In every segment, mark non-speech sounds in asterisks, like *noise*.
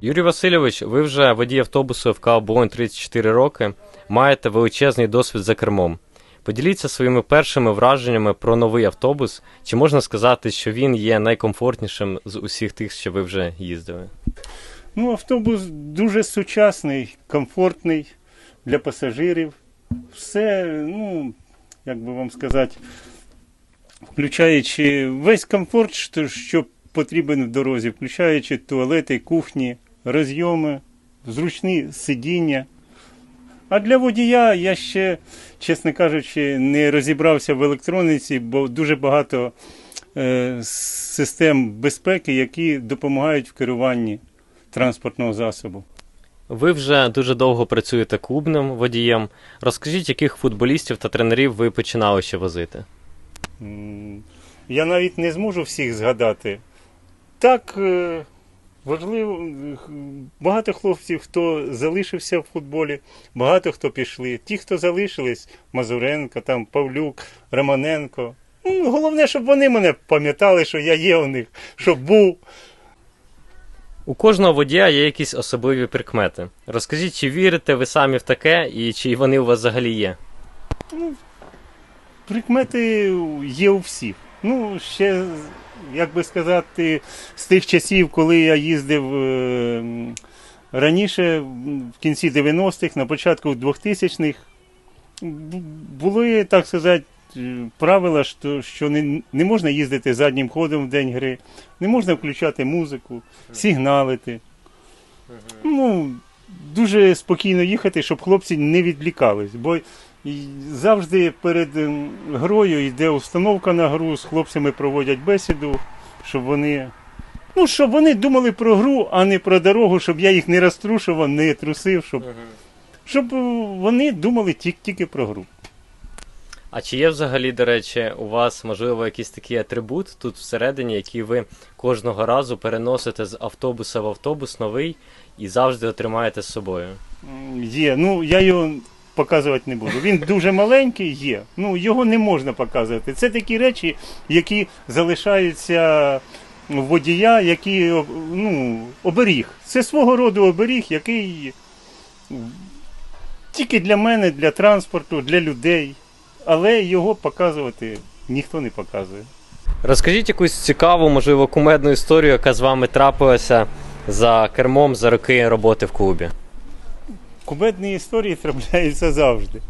Юрій Васильович, ви вже водій автобусу ФК Оболонь 34 роки, маєте величезний досвід за кермом. Поділіться своїми першими враженнями про новий автобус. Чи можна сказати, що він є найкомфортнішим з усіх тих, що ви вже їздили? Ну, автобус дуже сучасний, комфортний для пасажирів. Все, ну, як би вам сказати, включаючи весь комфорт, що потрібен в дорозі, включаючи туалети, кухні, розйоми, зручні сидіння. А для водія я ще, чесно кажучи, не розібрався в електроніці, бо дуже багато е, систем безпеки, які допомагають в керуванні транспортного засобу. Ви вже дуже довго працюєте клубним водієм. Розкажіть, яких футболістів та тренерів ви починали ще возити? Я навіть не зможу всіх згадати. Так, е, важливо, багато хлопців, хто залишився в футболі, багато хто пішли. Ті, хто залишились, Мазуренко, там, Павлюк, Романенко. Ну, Головне, щоб вони мене пам'ятали, що я є у них, щоб був. У кожного водія є якісь особливі прикмети. Розкажіть, чи вірите ви самі в таке, і чи вони у вас взагалі є? Прикмети є у всіх. Ну, ще, як би сказати, з тих часів, коли я їздив е, раніше, в кінці 90-х, на початку 2000-х, були, так сказати, е, правила, що, що не, не можна їздити заднім ходом в день гри, не можна включати музику, сигналити. Ну, дуже спокійно їхати, щоб хлопці не відлікались. Бо і завжди перед ем, грою йде установка на гру, з хлопцями проводять бесіду, щоб вони. Ну, щоб вони думали про гру, а не про дорогу, щоб я їх не розтрушував, не трусив, щоб, щоб е, вони думали тільки, тільки про гру. А чи є взагалі, до речі, у вас можливо якийсь такий атрибут тут всередині, який ви кожного разу переносите з автобуса в автобус новий і завжди отримаєте з собою? Є. Ну, я його показувати не буду. Він дуже маленький, є. Ну, його не можна показувати. Це такі речі, які залишаються водія, які ну, оберіг. Це свого роду оберіг, який тільки для мене, для транспорту, для людей. Але його показувати ніхто не показує. Розкажіть якусь цікаву, можливо, кумедну історію, яка з вами трапилася за кермом за роки роботи в клубі. Кумедні історії трапляються завжди.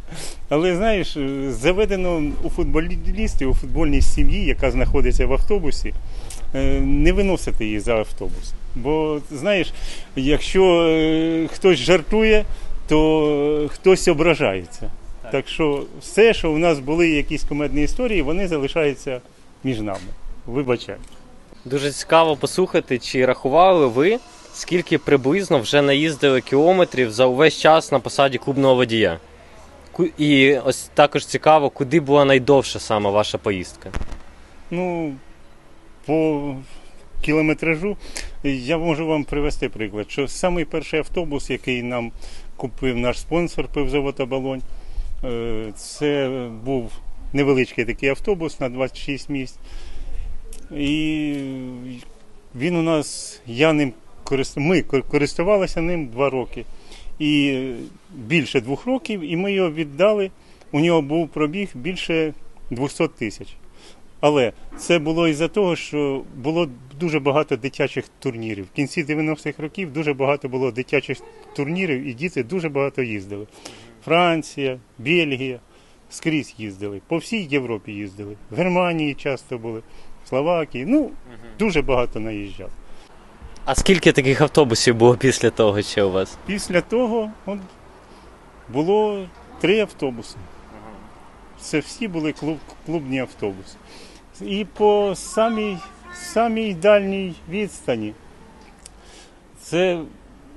Але знаєш, заведено у футболістів, у футбольній сім'ї, яка знаходиться в автобусі, е, не виносити її за автобус. Бо знаєш, якщо е, хтось жартує, то хтось ображається. Так. що все, що у нас були якісь кумедні історії, вони залишаються між нами. Вибачай. Дуже цікаво послухати, чи рахували ви, скільки приблизно вже наїздили кілометрів за увесь час на посаді клубного водія. І ось також цікаво, куди була найдовша саме ваша поїздка. Ну, по кілометражу я можу вам привести приклад, що самий перший автобус, який нам купив наш спонсор пивзавод «Оболонь», е, це був невеличкий такий автобус на 26 місць. І він у нас, я ним. Ми користувалися ним два роки. І більше двох років, і ми його віддали. У нього був пробіг більше 200 тисяч. Але це було із-за того, що було дуже багато дитячих турнірів. В кінці 90-х років дуже багато було дитячих турнірів, і діти дуже багато їздили. Франція, Бельгія, скрізь їздили. По всій Європі їздили. В Германії часто були, в Словакії. Ну, дуже багато наїжджав. А скільки таких автобусів було після того ще у вас? Після того от, було три автобуси. Це всі були клуб, клубні автобуси. І по самій, самій дальній відстані це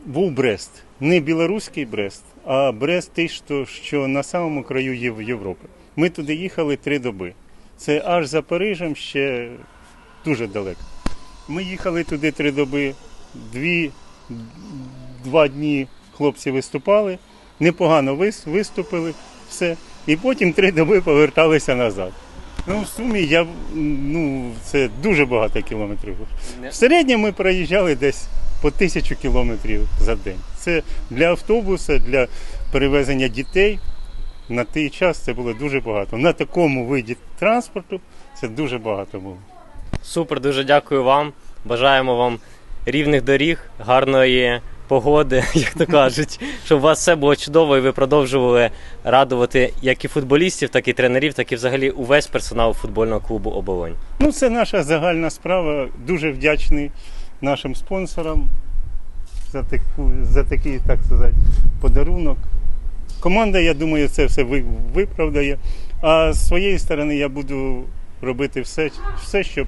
був Брест. Не білоруський Брест, а Брест той, що, що на самому краю Єв- Європи. Ми туди їхали три доби. Це аж за Парижем ще дуже далеко. Ми їхали туди три доби, дві, два дні хлопці виступали, непогано вис- виступили, все. І потім три доби поверталися назад. Ну, в сумі я, ну, це дуже багато кілометрів. В середньому ми проїжджали десь по тисячу кілометрів за день. Це для автобуса, для перевезення дітей на той час це було дуже багато. На такому виді транспорту це дуже багато було. Супер, дуже дякую вам. Бажаємо вам рівних доріг, гарної погоди, *laughs* як то кажуть, щоб у вас все було чудово і ви продовжували радувати як і футболістів, так і тренерів, так і взагалі увесь персонал футбольного клубу Оболонь. Ну, це наша загальна справа. Дуже вдячний нашим спонсорам за, таку, за такий, так сказати, подарунок. Команда, я думаю, це все виправдає. А з своєї сторони я буду робити все, все, щоб,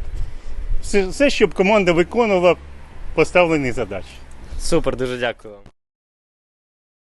все щоб команда виконувала поставлені задачі. Супер, дуже дякую. вам.